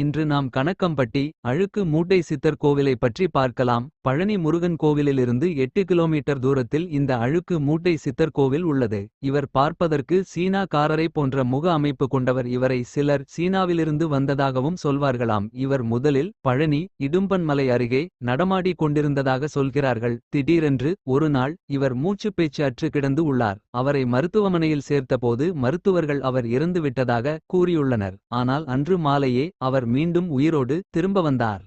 இன்று நாம் கணக்கம்பட்டி அழுக்கு மூட்டை சித்தர் கோவிலை பற்றி பார்க்கலாம். பழனி முருகன் கோவிலிலிருந்து எட்டு கிலோமீட்டர் தூரத்தில் இந்த அழுக்கு மூட்டை சித்தர் கோவில் உள்ளது. இவர் பார்ப்பதற்கு சீனா காரரை போன்ற முக அமைப்பு கொண்டவர். இவரை சிலர் சீனாவிலிருந்து வந்ததாகவும் சொல்வார்களாம். இவர் முதலில் பழனி இடும்பன்மலை அருகே நடமாடி கொண்டிருந்ததாக சொல்கிறார்கள். திடீரென்று ஒரு நாள் இவர் மூச்சுப் பேச்சு அற்று கிடந்து உள்ளார். அவரை மருத்துவமனையில் சேர்த்தபோது மருத்துவர்கள் அவர் இறந்துவிட்டதாக கூறியுள்ளனர். ஆனால் அன்று மாலையே அவர் அவர் மீண்டும் உயிரோடு திரும்ப வந்தார்.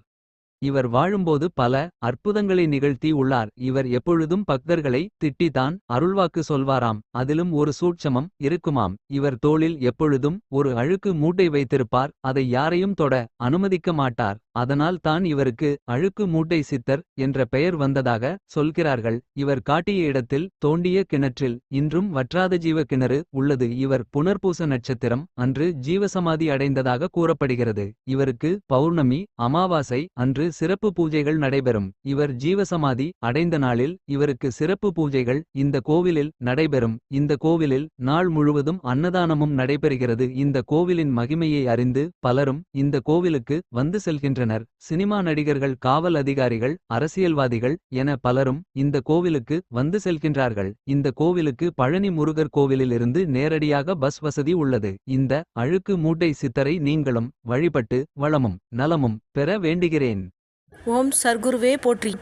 இவர் வாழும்போது பல அற்புதங்களை நிகழ்த்தி உள்ளார். இவர் எப்பொழுதும் பக்தர்களை திட்டித்தான் அருள்வாக்கு சொல்வாராம். அதிலும் ஒரு சூட்சமம் இருக்குமாம். இவர் தோளில் எப்பொழுதும் ஒரு அழுக்கு மூட்டை வைத்திருப்பார். அதை யாரையும் தொட அனுமதிக்க மாட்டார். அதனால் தான் இவருக்கு அழுக்கு மூட்டை சித்தர் என்ற பெயர் வந்ததாக சொல்கிறார்கள். இவர் காட்டிய இடத்தில் தோண்டிய கிணற்றில் இன்றும் வற்றாத ஜீவ கிணறு உள்ளது. இவர் புனர்பூச நட்சத்திரம் அன்று ஜீவசமாதி அடைந்ததாக கூறப்படுகிறது. இவருக்கு பௌர்ணமி அமாவாசை அன்று சிறப்பு பூஜைகள் நடைபெறும். இவர் ஜீவசமாதி அடைந்த நாளில் இவருக்கு சிறப்பு பூஜைகள் இந்த கோவிலில் நடைபெறும். இந்த கோவிலில் நாள் முழுவதும் அன்னதானமும் நடைபெறுகிறது. இந்த கோவிலின் மகிமையை அறிந்து பலரும் இந்த கோவிலுக்கு வந்து செல்கின்றனர். சினிமா நடிகர்கள் காவல் அதிகாரிகள் அரசியல்வாதிகள் என பலரும் இந்த கோவிலுக்கு வந்து செல்கின்றார்கள். இந்த கோவிலுக்கு பழனி முருகர் கோவிலில் இருந்து நேரடியாக பஸ் வசதி உள்ளது. இந்த அழுக்கு மூட்டை சித்தரை நீங்களும் வழிபட்டு வளமும் நலமும் பெற வேண்டுகிறேன். ஓம் சர்க்குருவே போற்றி.